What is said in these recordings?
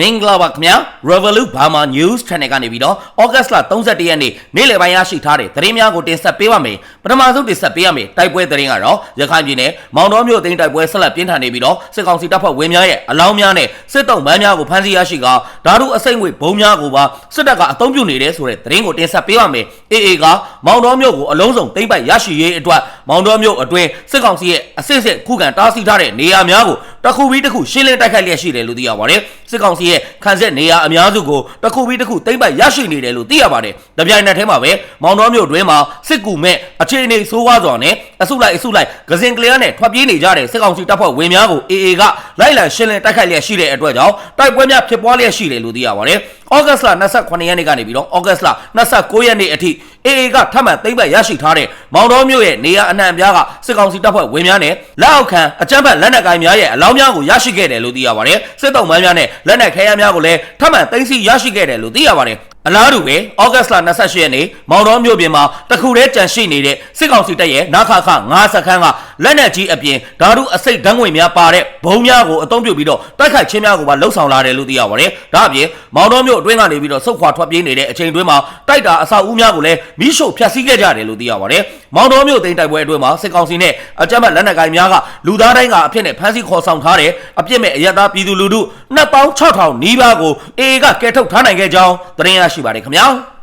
မင်္ဂလာပါခင်ဗျာ Revolut Burma News Channel ကနေပြီးတော့ August လ31ရက်နေ့နေ့လယ်ပိုင်းရရှိထားတဲ့သတင်းများကိုတင်ဆက်ပေးပါမယ်ပထမဆုံးတင်ဆက်ပေးရမယ်တိုက်ပွဲသတင်းကတော့ရခိုင်ပြည်နယ်မောင်တော်မြို့သိမ်းတိုက်ပွဲဆက်လက်ပြင်းထန်နေပြီးတော့စစ်ကောင်စီတပ်ဖွဲ့ဝင်များရဲ့အလောင်းများနဲ့စစ်တုံးမန်းများကိုဖမ်းဆီးရရှိကဓာတုအစိမ့်ငွေဘုံများကိုပါစစ်တပ်ကအုံပြုနေတယ်ဆိုတဲ့သတင်းကိုတင်ဆက်ပေးပါမယ် AA ကမောင်တော်မြို့ကိုအလုံးစုံသိမ်းပိုက်ရရှိရေးအတွက်မောင်တော်မြို့အတွင်းစစ်ကောင်စီရဲ့အစစ်စစ်ခုခံတားဆီးထားတဲ့နေရာများကိုတစ်ခုပြီးတစ်ခုရှင်းလင်းတိုက်ခိုက်လျက်ရှိတယ်လို့သိရပါတယ်စစ်ကောင်စီရဲ့ခံစစ်နေရာအများစုကိုတစ်ခုပြီးတစ်ခုသိမ်းပိုက်ရရှိနေတယ်လို့သိရပါတယ်။တပြိုင်နက်တည်းမှာပဲမောင်တော်မြို့တွင်းမှာစစ်ကူမဲ့အခြေအနေဆိုးဝါးစွာနဲ့အစုလိုက်အစုလိုက်ကစင်ကလျားနဲ့ထွက်ပြေးနေကြတဲ့စစ်ကောင်စီတပ်ဖွဲ့ဝင်များကို AA ကလိုက်လံရှင်းလင်းတိုက်ခိုက်လျက်ရှိတဲ့အတွက်ကြောင့်တိုက်ပွဲများဖြစ်ပွားလျက်ရှိတယ်လို့သိရပါတယ်။ဩဂတ်စ်လ28ရက်နေ့ကနေပြီးတော့ဩဂတ်စ်လ29ရက်နေ့အထိ AA ကထပ်မံသိမ်းပိုက်ရရှိထားတဲ့မောင်တော်မြို့ရဲ့နေရာအနှံ့အပြားကစစ်ကောင်စီတပ်ဖွဲ့ဝင်များနဲ့လက်အောက်ခံအကြမ်းဖက်လက်နက်ကိုင်များရဲ့အလောင်းများကိုရရှိခဲ့တယ်လို့သိရပါတယ်စစ်တုံးမှန်းများနဲ့လက်နက်ခဲယမ်းများကိုလည်းထပ်မံသိမ်းဆည်းရရှိခဲ့တယ်လို့သိရပါတယ်အလားတူပဲဩဂတ်စ်လ28ရက်နေ့မောင်တော်မြို့ပြင်မှာတခုတည်းကြန့်ရှိနေတဲ့စစ်ကောင်စီတပ်ရဲ့နာခခ9စခန်းကလက်နက်ကြီးအပြင်ဓာတုအစိတ်ဓာတ်ငွေများပါတဲ့ဘုံများကိုအသုံးပြုပြီးတော့တိုက်ခိုက်ခြင်းများကိုပါလှုပ်ဆောင်လာတယ်လို့သိရပါတယ်။ဒါအပြင်မောင်တော်မြို့အတွင်းကနေပြီးတော့ဆုတ်ခွာထွက်ပြေးနေတဲ့အချိန်တွင်းမှာတိုက်တာအဆောက်အဦများကိုလည်းမိရှို့ဖျက်ဆီးခဲ့ကြတယ်လို့သိရပါတယ်။ မောင်တော်မြို့သိမ်းတိုက်ပွဲအတွင်းမှာစစ်ကောင်စီနဲ့အကြမ်းဖက်လက်နက်ကိုင်များကလူသားတိုင်းကအဖြစ်နဲ့ဖမ်းဆီးခေါ်ဆောင်ထားတဲ့အပြစ်မဲ့အရတားပြည်သူလူထု26000နီးပါးကိုအေအေကကဲထုတ်ထားနိုင်ခဲ့ကြောင်းသတင်းရရှိပါတယ်ခင်ဗျာ။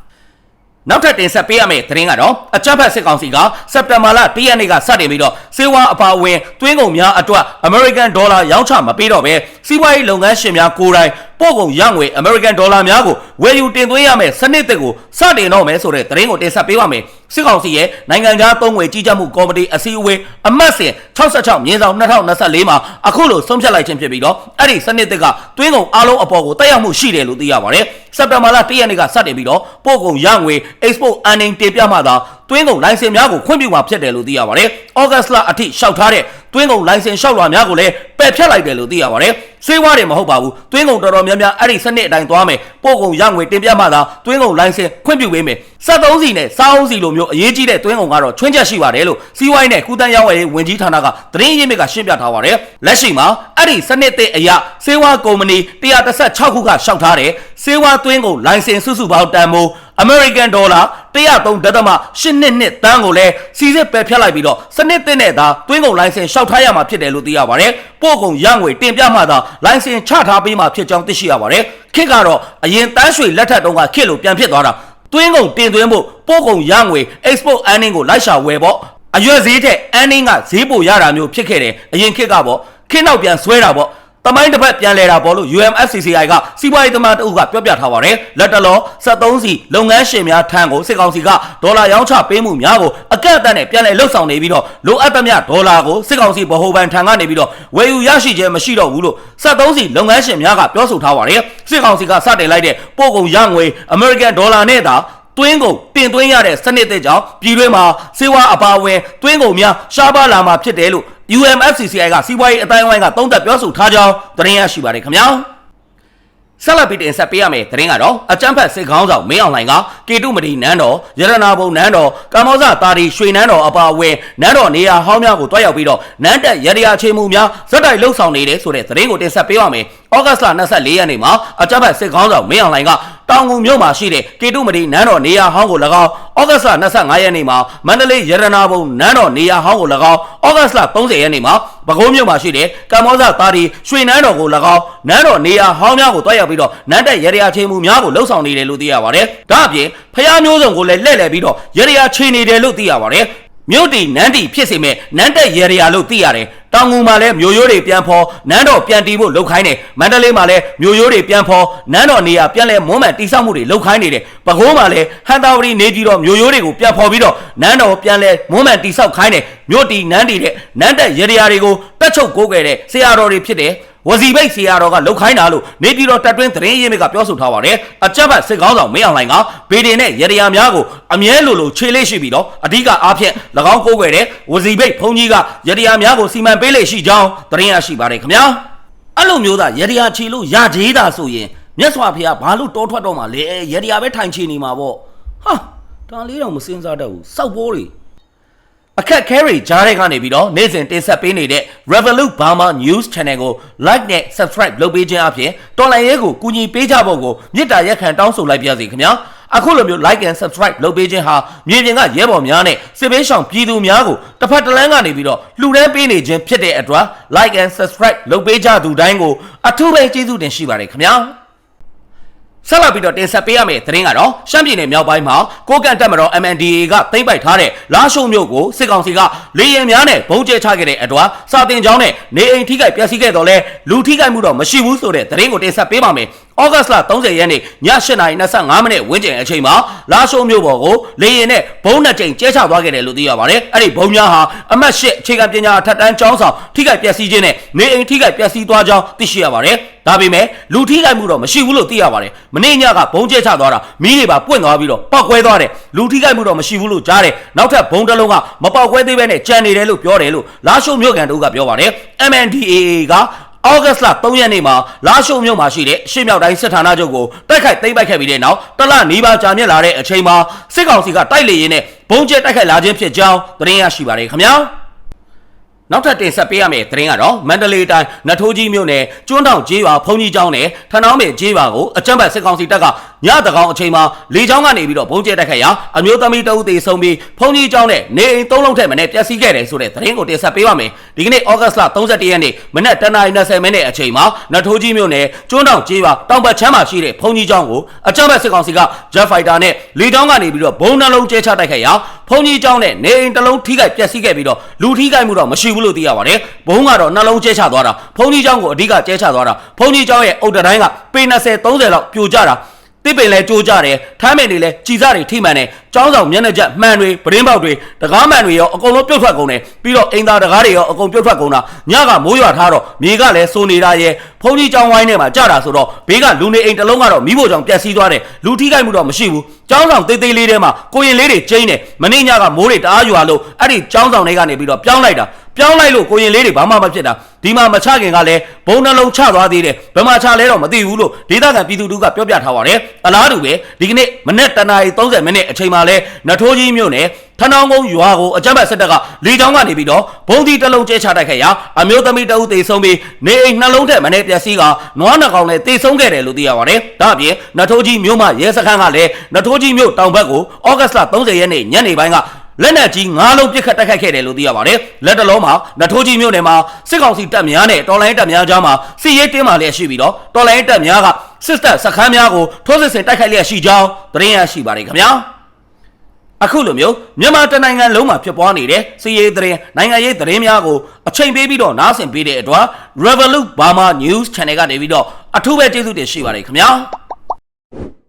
နောက်ထပ်တင်ဆက်ပေးရမယ့်သတင်းကတော့အကြမ်းဖက်စစ်ကောင်စီကစက်တင်ဘာလ၁ရက်နေ့ကစတင်ပြီးတော့စေဝါအပါအဝင်တွင်းကုန်များအတွက် American Dollar ရောင်းချမပေးတော့ဘဲစီးပွားရေးလုပ်ငန်းရှင်များကိုယ်တိုင်ပို့ကုန်ရငွေ American Dollar များကိုဝယ်ယူတင်သွင်းရမယ့်စနစ်တွေကိုစတင်တော့မယ်ဆိုတဲ့သတင်းကိုတင်ဆက်ပေးပါမယ် စစ်ကောင်စီရဲ့နိုင်ငံခြားသုံးငွေကြီးကြပ်မှုကော်မတီအစည်းအဝေးအမတ်စဉ်66မြင်းဆောင်2024မှာအခုလိုဆုံးဖြတ်လိုက်ခြင်းဖြစ်ပြီးတော့အဲ့ဒီစနစ်တွေကတွင်းကုန်အားလုံးအပေါ်ကိုတက်ရောက်မှုရှိတယ်လို့သိရပါတယ်စက်တင်ဘာလ1ရက်နေ့ကစတင်ပြီးတော့ပို့ကုန်ရငွေ export earning တင်ပြမှသာ တွင်းကုန်လိုင်စင်များကိုခွင့်ပြုမှာဖြစ်တယ်လို့သိရပါတယ်။ဩဂတ်စ်လအထိလျှောက်ထားတဲ့တွင်းကုန်လိုင်စင်လျှောက်လွှာများကိုလည်းပယ်ဖျက်လိုက်တယ်လို့သိရပါတယ်။စေဝါတွေမဟုတ်ပါဘူး။တွင်းကုန်တော်တော်များများအဲ့ဒီစနစ်အတိုင်းသွားမယ်။ပို့ကုန်ရငွေတင်ပြမှသာတွင်းကုန်လိုင်စင်ခွင့်ပြုပေးမယ်။စက်သုံးစီနဲ့စားအုံးစီလိုမျိုးအရေးကြီးတဲ့တွင်းကုန်ကတော့ချွင်းချက်ရှိပါတယ်လို့စီဝိုင်းနဲ့ကုတန်းရောင်းဝယ်ရေးဝန်ကြီးဌာနကသတင်းရင်းမြစ်ကရှင်းပြထားပါတယ်။လက်ရှိမှာအဲ့ဒီစနစ်တဲ့အရာစေဝါကုမ္ပဏီ116ခုကလျှောက်ထားတဲ့စေဝါတွင်းကုန်လိုင်စင်စုစုပေါင်းတန်ဖိုး American Dollar 103.8နှစ်နှစ်တန်းကိုလည်းစီစစ်ပယ်ဖျက်လိုက်ပြီးတော့စနစ်တင်တဲ့သာတွင်းကုန်လိုင်စင်လျှောက်ထားရမှာဖြစ်တယ်လို့သိရပါတယ်။ပို့ကုန်ရငွေတင်ပြမှသာလိုင်စင်ချထားပေးမှာဖြစ်ကြောင်းသိရှိရပါတယ်။ခေတ်ကတော့အရင်တန်းရွှေလက်ထက်တုန်းကခေတ်လိုပြန်ဖြစ်သွားတာတွင်းကုန်တင်သွင်းဖို့ပို့ကုန်ရငွေ export earning ကိုလိုက်ရှာဝယ်ပေါ့အရွက်ဈေးထက် earning ကဈေးပိုရတာမျိုးဖြစ်ခဲ့တယ်အရင်ခေတ်ကပေါ့ခေတ်နောက်ပြန်ဆွဲတာပေါ့ တမိုင်းတစ်ဖက်ပြန်လဲတာပေါ့လို့ UMFCCI ကစီးပွားရေးသမားတအုပ်ကပြောပြထားပါတယ်လက်တလော73စီလုပ်ငန်းရှင်များထံကိုစစ်ကောင်စီကဒေါ်လာရောင်းချပေးမှုများကိုအကန့်အသတ်နဲ့ပြန်လဲလှုပ်ဆောင်နေပြီးတော့လိုအပ်သမျှဒေါ်လာကိုစစ်ကောင်စီဗဟိုဘဏ်ထံကနေပြီးတော့ဝယ်ယူရရှိခြင်းမရှိတော့ဘူးလို့73စီလုပ်ငန်းရှင်များကပြောဆိုထားပါတယ်စစ်ကောင်စီကစတင်လိုက်တဲ့ပို့ကုန်ရငွေ American Dollar နဲ့သာတွင်းကုန်တင်သွင်းရတဲ့စနစ်တဲ့ကြောင့်ပြည်တွင်းမှာစေဝါအပါအဝင်တွင်းကုန်များရှားပါလာမှာဖြစ်တယ်လို့ UMFCCI ကစီးပွားရေးအတိုင်းအဝိုင်းကသုံးသပ်ပြောဆိုထားကြောင်းသတင်းရရှိပါတယ်ခင်ဗျာဆက်လက်ပြီးတင်ဆက်ပေးရမယ့်သတင်းကတော့အကြမ်းဖက်စစ်ခေါင်းဆောင်မင်းအောင်လှိုင်ကကေတုမတီနန်းတော်ရတနာဘုံနန်းတော်ကမ္ဘောဇတာရီရွှေနန်းတော်အပါအဝင်နန်းတော်နေရာဟောင်းများကိုတွားရောက်ပြီးတော့နန်းတက်ရရချေမှုများဇက်တိုက်လှုပ်ဆောင်နေတယ်ဆိုတဲ့သတင်းကိုတင်ဆက်ပေးပါမယ်။ဩဂတ်စ်လ24ရက်နေ့မှာအကြမ်းဖက်စစ်ခေါင်းဆောင်မင်းအောင်လှိုင်က တောင်ငူမြို့မှာရှိတဲ့ကေတုမတီနန်းတော်နေရာဟောင်းကို၎င်းဩဂတ်စ်လ25ရက်နေ့မှာမန္တလေးရတနာဘုံနန်းတော်နေရာဟောင်းကို၎င်းဩဂတ်စ်လ30ရက်နေ့မှာပဲခူးမြို့မှာရှိတဲ့ကမ္ဘောဇတာရီရွှေနန်းတော်ကို၎င်းနန်းတော်နေရာဟောင်းများကိုတွားရောက်ပြီးတော့နန်းတက်ရရချေမှုများကိုလှုပ်ဆောင်နေတယ်လို့သိရပါတယ်။ဒါအပြင်ဖျားမျိုးစုံကိုလည်းလှည့်လည်ပြီးတော့ရရချေနေတယ်လို့သိရပါတယ်။မြို့တီနန်းတီဖြစ်စေမဲ့နန်းတက်ရရလို့သိရတယ်။ တောင်ငူမှာလည်းမြို့ရိုးတွေပြန်ဖော်နန်းတော်ပြန်တီးဖို့လှုပ်ခိုင်းတယ်။မန္တလေးမှာလည်းမြို့ရိုးတွေပြန်ဖော်နန်းတော်နေရာပြန်လဲမွမ်းမံတိစောက်မှုတွေလှုပ်ခိုင်းနေတယ်။ပဲခူးမှာလည်းဟန်တာဝတီနေပြည်တော်မြို့ရိုးတွေကိုပြန်ဖော်ပြီးတော့နန်းတော်ပြန်လဲမွမ်းမံတိစောက်ခိုင်းတယ်။မြို့တီနန်းတီတဲ့နန်းတက်ရရတွေကိုတက်ချုပ်ကိုးခဲ့တဲ့ဆရာတော်တွေဖြစ်တယ်။ ဝစီဘိတ်စီယာတော်ကလှုပ်ခိုင်းတာလို့နေပြည်တော်တက်တွင်းသတင်းရင်းမြစ်ကပြောဆိုထားပါတယ်အကြက်ဘတ်စစ်ကောင်းဆောင်မင်းအောင်လှိုင်ကဗေဒင်နဲ့ရတရာများကိုအမြဲလိုလိုခြေလေးရှိပြီးတော့အဓိကအားဖြင့်၎င်းကိုးကွယ်တဲ့ဝစီဘိတ်ဘုံကြီးကရတရာများကိုစီမံပေးလေရှိကြောင်းသတင်းရရှိပါတယ်ခင်ဗျာအဲ့လိုမျိုးသာရတရာခြေလို့ရသေးတာဆိုရင်မြတ်စွာဘုရားဘာလို့တောထွက်တော့မှလဲရတရာပဲထိုင်ချနေမှာပေါ့ဟာဒါလေးတော့မစင်စားတတ်ဘူးစောက်ပိုးတွေ အခက်ခဲတွေကြားတဲ့ကနေပြီးတော့နေ့စဉ်တင်ဆက်ပေးနေတဲ့ Revolut Burma News Channel ကို like နဲ့ subscribe လုပ်ပေးခြင်းအပြင်တော်လိုင်းရဲကိုကူညီပေးကြဖို့ကိုမေတ္တာရက်ခံတောင်းဆိုလိုက်ပါရစေခင်ဗျာအခုလိုမျိုး like and subscribe လုပ်ပေးခြင်းဟာမြေပြင်ကရဲဘော်များနဲ့စစ်ပေးဆောင်ပြည်သူများကိုတစ်ဖက်တစ်လမ်းကနေပြီးတော့လှူဒန်းပေးနေခြင်းဖြစ်တဲ့အတွက် like and subscribe လုပ်ပေးကြသူတိုင်းကိုအထူးပဲကျေးဇူးတင်ရှိပါတယ်ခင်ဗျာ ဆက်လက်ပြီးတော့တင်ဆက်ပေးရမယ့်သတင်းကတော့ရှမ်းပြည်နယ်မြောက်ပိုင်းမှာကိုကန့်တက်မတော် MNDAA ကသိမ်းပိုက်ထားတဲ့လာရှုံမြို့ကိုစစ်ကောင်စီကလေရင်များနဲ့ဘုံကျဲချခဲ့တဲ့အတွက်စာတင်ကျောင်းနဲ့နေအိမ်ထိခိုက်ပျက်စီးခဲ့တော့လဲလူထိခိုက်မှုတော့မရှိဘူးဆိုတဲ့သတင်းကိုတင်ဆက်ပေးပါမယ်။ ဩဂတ်စ်လ30ရက်နေ့ည8:25မိနစ်ဝန်းကျင်အချိန်မှာလာရှုံမြို့ပေါ်ကိုလေရင်နဲ့ဘုံနှစ်ကြိမ်ကျဲချသွားခဲ့တယ်လို့သိရပါတယ်။အဲ့ဒီဘုံများဟာအမတ်၈အခြေခံပညာအထက်တန်းကျောင်းဆောင်ထိခိုက်ပျက်စီးခြင်းနဲ့နေအိမ်ထိခိုက်ပျက်စီးသွားကြောင်းသိရှိရပါတယ်။ဒါပေမဲ့လူထိခိုက်မှုတော့မရှိဘူးလို့သိရပါတယ်။မနေ့ညကဘုံကျဲချသွားတာမီးတွေပါပွင့်သွားပြီးတော့ပောက်ကွဲသွားတယ်။လူထိခိုက်မှုတော့မရှိဘူးလို့ကြားတယ်။နောက်ထပ်ဘုံတစ်လုံးကမပောက်ကွဲသေးဘဲနဲ့ကြံနေတယ်လို့ပြောတယ်လို့လာရှုံမြို့ကန်တို့ကပြောပါတယ်။ MNDAA က ဩဂတ်စ်လ3ရက်နေ့မှာလာရှုံမြို့မှာရှိတဲ့ရှေ့မြောက်တိုင်းစစ်ဌာနချုပ်ကိုတိုက်ခိုက်သိမ်းပိုက်ခဲ့ပြီးတဲ့နောက်တလနီးပါးကြာမြင့်လာတဲ့အချိန်မှာစစ်ကောင်စီကတိုက်လေရင်နဲ့ဘုံကျဲတိုက်ခိုက်လာခြင်းဖြစ်ကြောင်းသတင်းရရှိပါတယ်ခင်ဗျာနောက်ထပ်တင်ဆက်ပေးရမယ့်သတင်းကတော့မန္တလေးတိုင်းနထိုးကြီးမြို့နယ်ကျွန်းတောင်ကျေးရွာဖုန်ကြီးကျောင်းနဲ့ထဏောင်းပင်ကျေးရွာကိုအကြမ်းဖက်စစ်ကောင်စီတပ်ကညတကောင်အချိန်မှာလေကြောင်းကနေပြီးတော့ဘုံကျဲတိုက်ခိုက်ရာအမျိုးသမီးတအုပ်သေးဆုံးပြီးဖုန်ကြီးကျောင်းနဲ့နေအိမ်သုံးလုံးထက်မနည်းပျက်စီးခဲ့တယ်ဆိုတဲ့သတင်းကိုတင်ဆက်ပေးပါမယ်ဒီကနေ့ဩဂတ်စ်လ31ရက်နေ့မနက်10:20မိနစ်အချိန်မှာနထိုးကြီးမြို့နယ်ကျွန်းတောင်ကျေးရွာတောင်ဘက်ချမ်းမှာရှိတဲ့ဖုန်ကြီးကျောင်းကိုအကြမ်းဖက်စစ်ကောင်စီက Jet Fighter နဲ့လေကြောင်းကနေပြီးတော့ဘုံနှလုံးကျဲချတိုက်ခိုက်ရာဖုန်ကြီးကျောင်းနဲ့နေအိမ်တစ်လုံးထိခိုက်ပျက်စီးခဲ့ပြီးတော့လူထိခိုက်မှုတော့မရှိဘူးလို့သိရပါတယ်ဘုံကတော့နှလုံးကျဲချသွားတာဖုန်ကြီးကျောင်းကိုအဓိကကျဲချသွားတာဖုန်ကြီးကျောင်းရဲ့အုတ်တတိုင်းကပေ20 30လောက်ပြိုကျတာ တစ်ပင်လဲကြိုးကြတယ်ထမ်းပင်တွေလဲကြည်စားတွေထိမှန်တယ်ကျောင်းဆောင်မျက်နှာချက်မှန်တွေပရင်းပေါက်တွေတကားမှန်တွေရောအကုန်လုံးပြုတ်ထွက်ကုန်တယ်ပြီးတော့အိမ်သားတကားတွေရောအကုန်ပြုတ်ထွက်ကုန်တာညကမိုးရွာထားတော့မြေကလည်းစိုးနေတာရဲ့ဖုန်ကြီးကျောင်းဝိုင်းထဲမှာကြတာဆိုတော့ဘေးကလူနေအိမ်တစ်လုံးကတော့မိဖို့ကြောင့်ပျက်စီးသွားတယ်လူထိခိုက်မှုတော့မရှိဘူးကျောင်းဆောင်သေးသေးလေးထဲမှာကိုရင်လေးတွေကျင်းတယ်မနေ့ညကမိုးတွေတအားရွာလို့အဲ့ဒီကျောင်းဆောင်တွေကနေပြီးတော့ပြောင်းလိုက်တာ ပြောင်းလိုက်လို့ကိုရင်လေးတွေဘာမှမဖြစ်တာဒီမှာမချခင်ကလည်းဘုံနှလုံးချသွားသေးတယ်ဘယ်မှာချလဲတော့မသိဘူးလို့ဒေသခံပြည်သူတို့ကပြောပြထားပါတယ်အလားတူပဲဒီကနေ့မနေ့တနာရီ30မိနစ်အချိန်မှာလဲနထိုးကြီးမြို့နယ်ထဏောင်းကုန်းရွာကိုအကြမ်းဖက်စစ်တပ်ကလေကြောင်းကနေပြီးတော့ဘုံဒီတစ်လုံးကျဲချတိုက်ခဲ့ရာအမျိုးသမီးတအုပ်သေဆုံးပြီးနေအိမ်နှလုံးထက်မနေ့ပျက်စီးကနွားနှကောင်လည်းသေဆုံးခဲ့တယ်လို့သိရပါတယ်ဒါအပြင်နထိုးကြီးမြို့မှာရဲစခန်းကလည်းနထိုးကြီးမြို့တောင်ဘက်ကိုဩဂတ်စ်လ30ရက်နေ့ညနေပိုင်းက လက်နက်ကြီး၅လုံးပစ်ခတ်တိုက်ခိုက်ခဲ့တယ်လို့သိရပါတယ်။လက်တလုံးမှာနထိုးကြီးမြို့နယ်မှာစစ်ကောင်စီတပ်များနဲ့တော်လိုင်းတပ်များကြားမှာစစ်ရေးတင်းမာလျက်ရှိပြီးတော့တော်လိုင်းတပ်များကစစ်တပ်စခန်းများကိုထိုးစစ်ဆင်တိုက်ခိုက်လျက်ရှိကြောင်းသတင်းရရှိပါတယ်ခင်ဗျာ။အခုလိုမျိုးမြန်မာတနိုင်ငံလုံးမှာဖြစ်ပွားနေတဲ့စီးရေးသတင်းနိုင်ငံရေးသတင်းများကိုအချိန်ပေးပြီးတော့နားဆင်ပေးတဲ့အတွက် Revolut Burma News Channel ကနေပြီးတော့အထူးပဲကျေးဇူးတင်ရှိပါတယ်ခင်ဗျာ။